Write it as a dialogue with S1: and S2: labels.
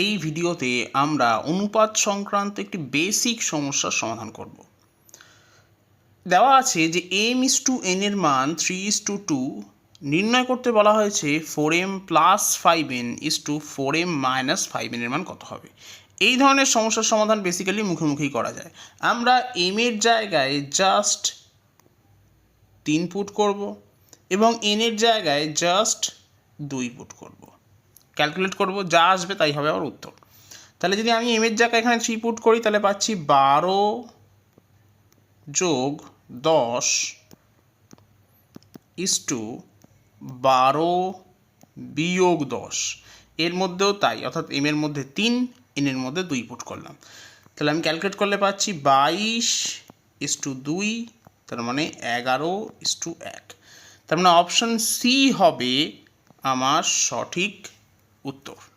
S1: এই ভিডিওতে আমরা অনুপাত সংক্রান্ত একটি বেসিক সমস্যার সমাধান করব। দেওয়া আছে যে এম ইস টু এন এর মান থ্রি ইস টু টু নির্ণয় করতে বলা হয়েছে four M plus five N is two four M minus five এনের মান কত হবে? এই ধরনের সমস্যার সমাধান বেসিক্যালি মুখোমুখি করা যায়। আমরা এম এর জায়গায় জাস্ট তিন পুট করব এবং এন এর জায়গায় জাস্ট দুই পুট করব। ক্যালকুলেট করব, যা আসবে তাই হবে আমার উত্তর। তাহলে যদি আমি এম এর জায়গায় এখানে থ্রি পুট করি, তাহলে পাচ্ছি বারো যোগ দশ ইস টু বারো বিয়োগ দশ। এর মধ্যেও তাই, অর্থাৎ এম এর মধ্যে তিন এন এর মধ্যে দুই পুট করলাম। তাহলে আমি ক্যালকুলেট করলে পাচ্ছি বাইশ ইস টু দুই, তার মানে এগারো ইস টু এক। তার মানে অপশন সি হবে আমার সঠিক উত্তর।